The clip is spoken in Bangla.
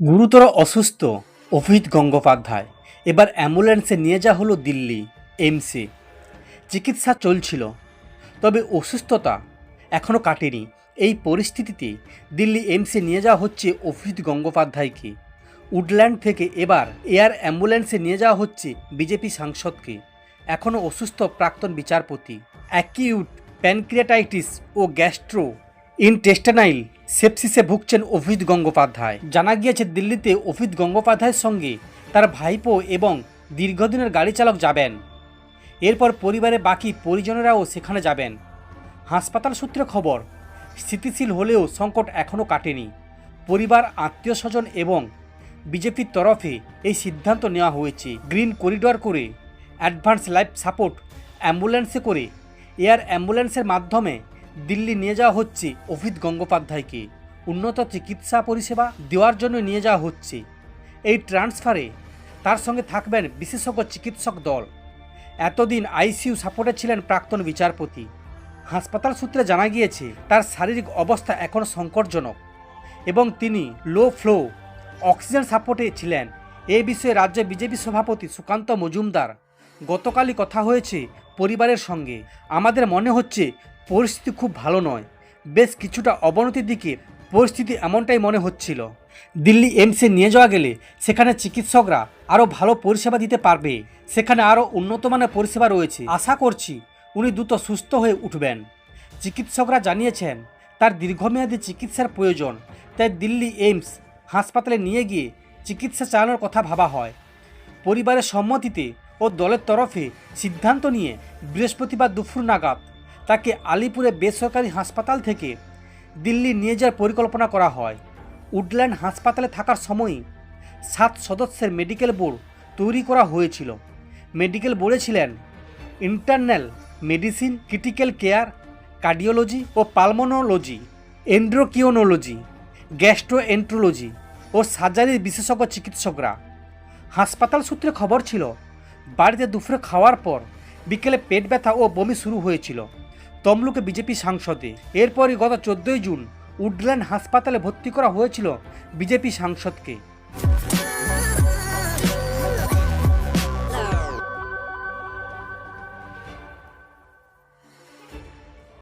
গুরুতর অসুস্থ অভিত গঙ্গোপাধ্যায়। এবার অ্যাম্বুলেন্সে নিয়ে যাওয়া হলো দিল্লি এইমসে চিকিৎসা চলছিল, তবে অসুস্থতা এখনও কাটেনি। এই পরিস্থিতিতে দিল্লি এমসে নিয়ে যাওয়া হচ্ছে অভিত গঙ্গোপাধ্যায়কে। উডল্যান্ড থেকে এবার এয়ার অ্যাম্বুলেন্সে নিয়ে যাওয়া হচ্ছে বিজেপি সাংসদকে। এখনও অসুস্থ প্রাক্তন বিচারপতি। অ্যাকিউট প্যানক্রিয়াটাইটিস ও গ্যাস্ট্রো ইনটেস্টানাইল সেপসিসে ভুগছেন অভিত গঙ্গোপাধ্যায়। জানা গিয়েছে, দিল্লিতে অভিত গঙ্গোপাধ্যায়ের সঙ্গে তার ভাইপো এবং দীর্ঘদিনের গাড়ি চালক যাবেন। এরপর পরিবারের বাকি পরিজনেরাও সেখানে যাবেন। হাসপাতাল সূত্রে খবর, স্থিতিশীল হলেও সংকট এখনও কাটেনি। পরিবার আত্মীয় স্বজন এবং বিজেপির তরফে এই সিদ্ধান্ত নেওয়া হয়েছে। গ্রিন করিডোর করে অ্যাডভান্স লাইফ সাপোর্ট অ্যাম্বুলেন্সে করে এয়ার অ্যাম্বুলেন্সের মাধ্যমে দিল্লি নিয়ে যাওয়া হচ্ছে অভিত গঙ্গোপাধ্যায়কে। উন্নত চিকিৎসা পরিষেবা দেওয়ার জন্য নিয়ে যাওয়া হচ্ছে। এই ট্রান্সফারে তার সঙ্গে থাকবেন বিশেষজ্ঞ চিকিৎসক দল। এতদিন আইসিইউ সাপোর্টে ছিলেন প্রাক্তন বিচারপতি। হাসপাতাল সূত্রে জানা গিয়েছে, তার শারীরিক অবস্থা এখন সংকটজনক এবং তিনি লো ফ্লো, অক্সিজেন সাপোর্টে ছিলেন। এ বিষয়ে রাজ্য বিজেপি সভাপতি সুকান্ত মজুমদার, গতকালই কথা হয়েছে পরিবারের সঙ্গে। আমাদের মনে হচ্ছে পরিস্থিতি খুব ভালো নয়। বেশ কিছুটা অবনতির দিকে পরিস্থিতি এমনটাই মনে হচ্ছিল। দিল্লি এইমসে নিয়ে যাওয়া গেলে সেখানে চিকিৎসকরা আরও ভালো পরিষেবা দিতে পারবে। সেখানে আরও উন্নত মানের পরিষেবা রয়েছে। আশা করছি উনি দ্রুত সুস্থ হয়ে উঠবেন। চিকিৎসকরা জানিয়েছেন, তার দীর্ঘমেয়াদী চিকিৎসার প্রয়োজন। তাই দিল্লি এইমস হাসপাতালে নিয়ে গিয়ে চিকিৎসা চালানোর কথা ভাবা হয়। পরিবারের সম্মতিতে ও দলের তরফে সিদ্ধান্ত নিয়ে বৃহস্পতিবার দুপুর নাগাদ তাকে আলিপুরে বেসরকারি হাসপাতাল থেকে দিল্লি নিয়ে যাওয়ার পরিকল্পনা করা হয়। উডল্যান্ড হাসপাতালে থাকার সময়ই সাত সদস্যের মেডিকেল বোর্ড তৈরি করা হয়েছিল। মেডিকেল বোর্ডে ছিলেন internal medicine, critical care, cardiology ও পালমোনোলজি, এন্ড্রোকিওনোলজি, গ্যাস্ট্রোএন্ট্রোলজি ও সার্জারির বিশেষজ্ঞ চিকিৎসকরা। হাসপাতাল সূত্রে খবর ছিল, বাড়িতে দুপুরে খাওয়ার পর বিকেলে পেট ব্যথা ও বমি শুরু হয়েছিল। তমলুকে বিজেপি সাংসদে। এরপরই গত চোদ্দোই জুন উডল্যান্ড হাসপাতালে ভর্তি করা হয়েছিল বিজেপি সাংসদকে।